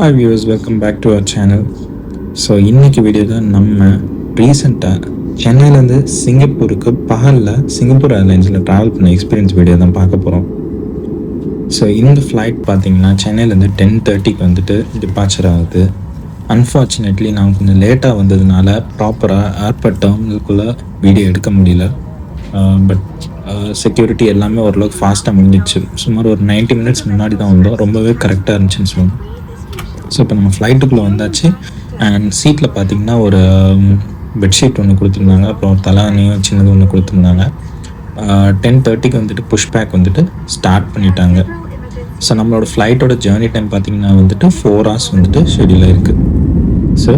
Hi viewers welcome back to our channel so இன்னைக்கு video தான் நம்ம ரீசெண்டாக சென்னையிலேருந்து சிங்கப்பூருக்கு பகலில் சிங்கப்பூர் ஏர்லைன்ஸில் ட்ராவல் பண்ண எக்ஸ்பீரியன்ஸ் வீடியோ தான் பார்க்க போகிறோம் ஸோ இந்த ஃப்ளைட் பார்த்தீங்கன்னா சென்னையிலேருந்து டென் தேர்ட்டிக்கு வந்துட்டு டிபார்ச்சர் ஆகுது. அன்ஃபார்ச்சுனேட்லி நான் கொஞ்சம் லேட்டாக வந்ததுனால ப்ராப்பராக ஏர்போர்ட் டேர்மினலுக்குள்ளே வீடியோ எடுக்க முடியல. பட் செக்யூரிட்டி எல்லாமே ஓரளவுக்கு ஃபாஸ்ட்டாக முடிஞ்சிச்சு சுமார் ஒரு 90 மினிட்ஸ் முன்னாடி தான் வந்தோம். ரொம்பவே கரெக்டாக இருந்துச்சுன்னு சொல்லணும் ஸோ இப்போ நம்ம ஃப்ளைட்டுக்குள்ளே வந்தாச்சு. அண்ட் சீட்டில் பார்த்தீங்கன்னா ஒரு பெட்ஷீட் ஒன்று கொடுத்துருந்தாங்க. அப்புறம் ஒரு தலானியும் சின்னது ஒன்று கொடுத்துருந்தாங்க. டென் தேர்ட்டிக்கு வந்துட்டு புஷ் பேக் வந்துட்டு ஸ்டார்ட் பண்ணிட்டாங்க. ஸோ நம்மளோட ஃப்ளைட்டோட ஜேர்னி டைம் பார்த்தீங்கன்னா வந்துட்டு ஃபோர் ஹவர்ஸ் வந்துட்டு ஷெடியூல் இருக்குது ஸோ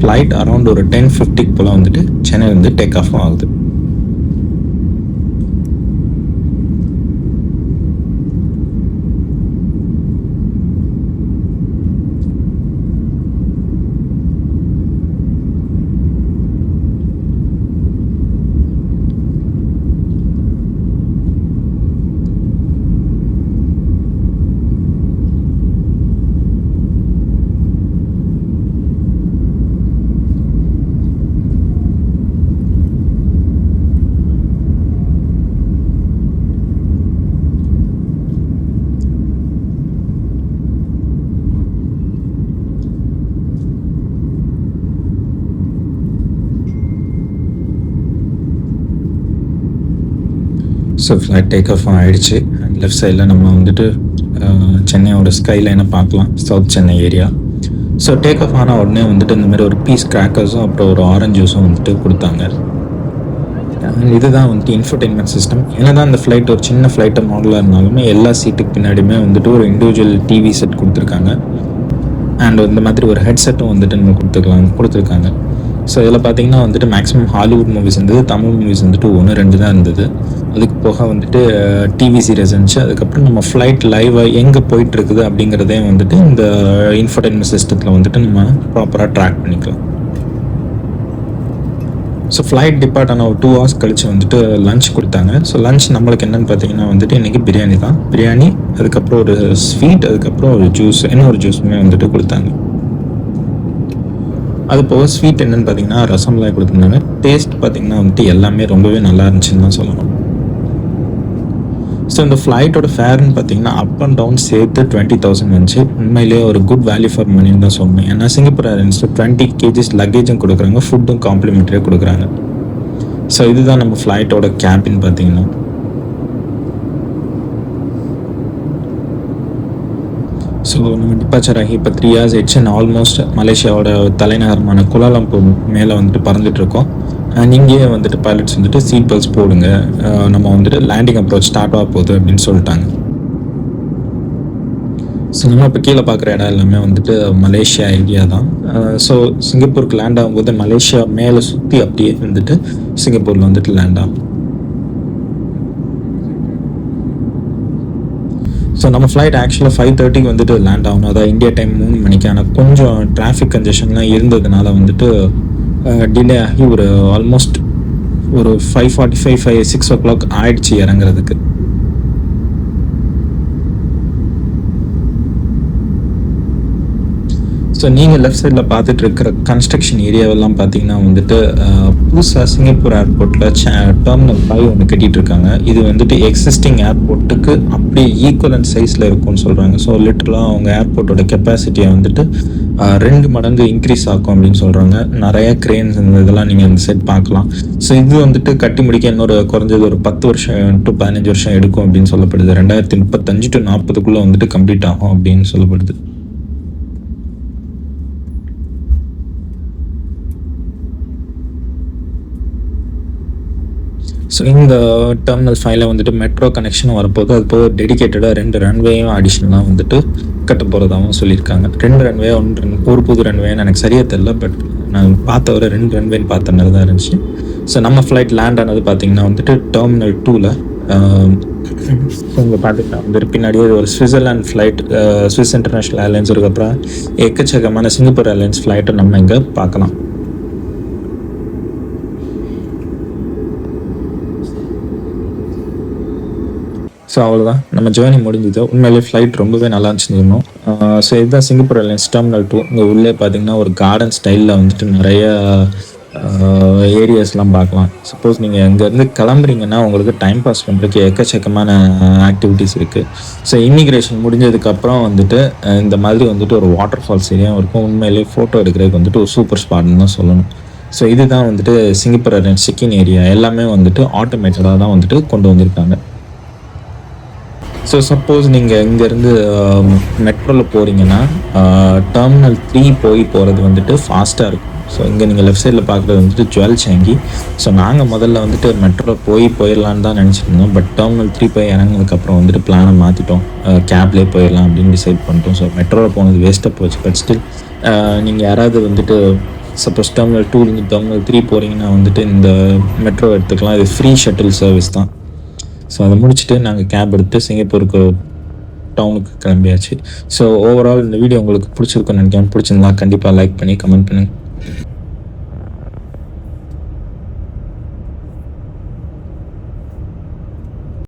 ஃப்ளைட் அரௌண்ட் ஒரு டென் ஃபிஃப்டிக்கு போல் வந்துட்டு சென்னை வந்து டேக் ஆஃப் ஆகுது. ஸோ ஃப்ளைட் டேக் ஆஃப் ஆகிடுச்சு லெஃப்ட் சைடில் நம்ம வந்துட்டு சென்னையோட ஸ்கை லைனை பார்க்கலாம். South Chennai area so take off ஆன உடனே வந்துட்டு இந்த மாதிரி ஒரு பீஸ் கிராக்கர்ஸும் அப்புறம் ஒரு ஆரஞ்சு ஜூஸும் வந்துட்டு கொடுத்தாங்க. இதுதான் வந்துட்டு இன்ஃபர்டெயின்மெண்ட் சிஸ்டம் என்னதான் இந்த ஃப்ளைட் ஒரு சின்ன ஃப்ளைட்டை மாடலாக இருந்தாலுமே எல்லா சீட்டுக்கு பின்னாடியுமே வந்துட்டு ஒரு இண்டிவிஜுவல் டிவி செட் கொடுத்துருக்காங்க. அண்ட் இந்த மாதிரி ஒரு ஹெட்செட்டும் வந்துட்டு நம்ம கொடுத்துக்கலாம் கொடுத்துருக்காங்க. ஸோ இதில் பார்த்தீங்கன்னா வந்துட்டு மேக்ஸிமம் ஹாலிவுட் மூவிஸ் இருந்தது தமிழ் மூவிஸ் வந்துட்டு ஒன்று ரெண்டு தான் இருந்தது. அதுக்கு போக வந்துட்டு டிவி சீரியஸ் இருந்துச்சு. அதுக்கப்புறம் நம்ம ஃப்ளைட் லைவாக எங்கே போயிட்டு இருக்குது அப்படிங்கிறதே வந்துட்டு இந்த இன்ஃபர்டைன்மெண்ட் சிஸ்டத்தில் வந்துட்டு நம்ம ப்ராப்பராக ட்ராக் பண்ணிக்கலாம். ஸோ ஃப்ளைட் டிபார்ட் ஆன ஒரு டூ ஹவர்ஸ் கழிச்சு வந்துட்டு லஞ்ச் கொடுத்தாங்க. ஸோ லஞ்ச் நம்மளுக்கு என்னென்னு பார்த்தீங்கன்னா வந்துட்டு இன்றைக்கி பிரியாணி தான். பிரியாணி அதுக்கப்புறம் ஒரு ஸ்வீட் அதுக்கப்புறம் ஒரு ஜூஸ் என்ன ஒரு ஜூஸுமே வந்துட்டு கொடுத்தாங்க. அது போக ஸ்வீட் என்னென்னு பார்த்தீங்கன்னா ரசம்லாம் கொடுத்துருந்தாங்க. டேஸ்ட் பார்த்தீங்கன்னா வந்துட்டு எல்லாமே ரொம்பவே நல்லா இருந்துச்சுன்னு தான் சொல்லணும். ஸோ இந்த ஃப்ளைட்டோட ஃபேர்னு பார்த்தீங்கன்னா அப் அண்ட் டவுன் சேர்த்து டுவெண்ட்டி தௌசண்ட் வந்துச்சு உண்மையிலேயே ஒரு குட் வேல்யூ ஃபார் மணின்னு தான் சொன்னேன் ஏன்னா சிங்கப்பூர் ஏர்லைன்ஸில் டுவெண்ட்டி கேஜிஸ் லக்கேஜும் கொடுக்குறாங்க ஃபுட்டும் காம்ப்ளிமெண்ட்ரியாக கொடுக்குறாங்க. ஸோ இதுதான் நம்ம ஃப்ளைட்டோட கேபின் பார்த்தீங்கன்னா ஸோ நம்ம டிபாச்சர் ஆகி இப்போ த்ரீ ஹவர்ஸ் ஆயிடுச்சு. அண்ட் ஆல்மோஸ்ட் மலேசியாவோட தலைநகரமான குலாலம்பூர் மேலே வந்துட்டு பறந்துட்டு இருக்கோம். அண்ட் இங்கேயே வந்துட்டு பைலட்ஸ் வந்துட்டு சீட் பெல்ட்ஸ் போடுங்க. நம்ம வந்துட்டு லேண்டிங் அப்ரோச் ஸ்டார்ட் ஆக போகுது அப்படின்னு சொல்லிட்டாங்க. ஸோ நம்ம இப்போ கீழே பார்க்குற இடம் எல்லாமே வந்துட்டு மலேசியா ஏரியா தான். ஸோ சிங்கப்பூருக்கு லேண்ட் ஆகும்போது மலேசியா மேலே சுற்றி அப்படியே வந்துட்டு சிங்கப்பூரில் வந்துட்டு லேண்ட் ஆகும். ஸோ நம்ம ஃப்ளைட் ஆக்சுவலாக ஃபைவ் தேர்ட்டிக்கு வந்துட்டு லேண்ட் ஆகணும். அதான் இந்தியா டைம் மூணு மணிக்கு. ஆனால் கொஞ்சம் டிராஃபிக் கன்ஜெஷன்லாம் இருந்ததுனால வந்துட்டு டிலே ஆகி ஒரு ஆல்மோஸ்ட் ஒரு five forty five five six o'clock ஆயிடுச்சு இறங்குறதுக்கு. ஸோ நீங்கள் லெஃப்ட் சைடில் பார்த்துட்டு இருக்கிற கன்ஸ்ட்ரக்ஷன் ஏரியாவெல்லாம் பார்த்தீங்கன்னா வந்துட்டு புதுசாக சிங்கப்பூர் ஏர்போர்ட்டில் டெர்மினல் ஃபைவ் ஒன்று கட்டிட்டு இருக்காங்க இது வந்துட்டு எக்ஸிஸ்டிங் ஏர்போர்ட்டுக்கு அப்படியே ஈக்குவலன் சைஸில் இருக்கும்னு சொல்கிறாங்க ஸோ லிட்டரலாக அவங்க ஏர்போர்ட்டோட கெப்பாசிட்டியை வந்துட்டு ரெண்டு மடங்கு இன்க்ரீஸ் ஆகும் அப்படின்னு சொல்கிறாங்க நிறைய கிரேன்ஸ் இந்த இதெல்லாம் நீங்கள் இந்த செட் பார்க்கலாம். ஸோ இது வந்துட்டு கட்டி முடிக்க இன்னொரு குறைஞ்சது ஒரு பத்து வருஷம் டு பதினஞ்சு வருஷம் எடுக்கும் அப்படின்னு சொல்லப்படுது. ரெண்டாயிரத்தி முப்பத்தஞ்சு டு நாற்பதுக்குள்ளே வந்துட்டு கம்ப்ளீட் ஆகும் அப்படின்னு சொல்லப்படுது. ஸோ இந்த டெர்மினல் ஃபைவ்ல வந்துட்டு மெட்ரோ கனெக்ஷன் வரப்போகுது அது போக டெடிகேட்டடாக ரெண்டு ரன்வேயும் அடிஷ்னலாக வந்துட்டு கட்ட போகிறதாகவும் சொல்லியிருக்காங்க. ரெண்டு ரன்வே ஒன்று ஒரு புது ரன்வேன்னு எனக்கு சரியாக தெரில பட் நான் பார்த்த ஒரு ரெண்டு ரன்வேன்னு பார்த்த மாதிரி தான் இருந்துச்சு. ஸோ நம்ம ஃப்ளைட் லேண்ட் ஆனது பார்த்தீங்கன்னா வந்துட்டு டெர்மினல் டூவில் இங்கே பார்த்துக்கிட்டா வந்துட்டு பின்னாடியே ஒரு Switzerland flight Swiss international airlines அதுக்கப்புறம் எக்கச்சக்கமான சிங்கப்பூர் ஏர்லைன்ஸ் ஃப்ளைட்டை நம்ம இங்கே பார்க்கலாம். ஸோ அவ்வளோதான் நம்ம ஜேர்னி முடிஞ்சது. உண்மையிலேயே ஃப்ளைட் ரொம்பவே நல்லா இருந்துச்சுன்னு ஸோ இதுதான் சிங்கப்பூர் ஏர்லைன்ஸ் டெர்மினல் டூ இங்கே உள்ளே பார்த்தீங்கன்னா ஒரு கார்டன் ஸ்டைலில் வந்துட்டு நிறைய ஏரியாஸ்லாம் பார்க்கலாம். சப்போஸ் நீங்கள் இங்கேருந்து கிளம்புறீங்கன்னா உங்களுக்கு டைம் பாஸ் பண்ணுறதுக்கு எக்கச்சக்கமான ஆக்டிவிட்டீஸ் இருக்குது ஸோ இமிக்ரேஷன் முடிஞ்சதுக்கப்புறம் வந்துட்டு இந்த மாதிரி வந்துட்டு ஒரு வாட்டர் ஃபால்ஸ் ஏரியாவும் இருக்கும். உண்மையிலேயே ஃபோட்டோ எடுக்கிறதுக்கு வந்துட்டு ஒரு சூப்பர் ஸ்பாட்னு தான் சொல்லணும். ஸோ இதுதான் வந்துட்டு சிங்கப்பூர் சிக்கின் ஏரியா எல்லாமே வந்துட்டு ஆட்டோமேட்டடாக தான் வந்துட்டு கொண்டு வந்திருக்காங்க. ஸோ சப்போஸ் நீங்கள் இங்கேருந்து மெட்ரோவில் um, போகிறீங்கன்னா டெர்மினல் uh, த்ரீ போய் போகிறது வந்துட்டு ஃபாஸ்ட்டாக இருக்கும். ஸோ இங்கே நீங்கள் லெஃப்ட் சைடில் பார்க்குறது வந்துட்டு ஜுவல் சேங்கி ஸோ நாங்கள் முதல்ல வந்துட்டு மெட்ரோவில் போய் போயிடலான்னு தான் நினச்சிருந்தோம் பட் டெர்மினல் த்ரீ போய் இறங்கினதுக்கப்புறம் வந்துட்டு பிளானை மாற்றிட்டோம் கேப்லேயே uh, போயிடலாம் அப்படின்னு டிசைட் பண்ணிட்டோம். ஸோ மெட்ரோவில் போனது வேஸ்ட்டாக போச்சு. பட் ஸ்டில் நீங்கள் யாராவது வந்துட்டு சப்போஸ் டெர்மினல் டூலேருந்து டெர்மினல் த்ரீ போகிறீங்கன்னா வந்துட்டு இந்த மெட்ரோ எடுத்துக்கலாம். இது ஃப்ரீ ஷட்டில் சர்வீஸ் தான். ஸோ அதை முடிச்சுட்டு நாங்கள் கேப் எடுத்து சிங்கப்பூருக்கு டவுனுக்கு கிளம்பியாச்சு. ஸோ ஓவரால் இந்த வீடியோ உங்களுக்கு பிடிச்சிருக்குன்னு நினைக்கிறேன். பிடிச்சிருந்தா கண்டிப்பாக லைக் பண்ணி கமெண்ட் பண்ணுங்கள்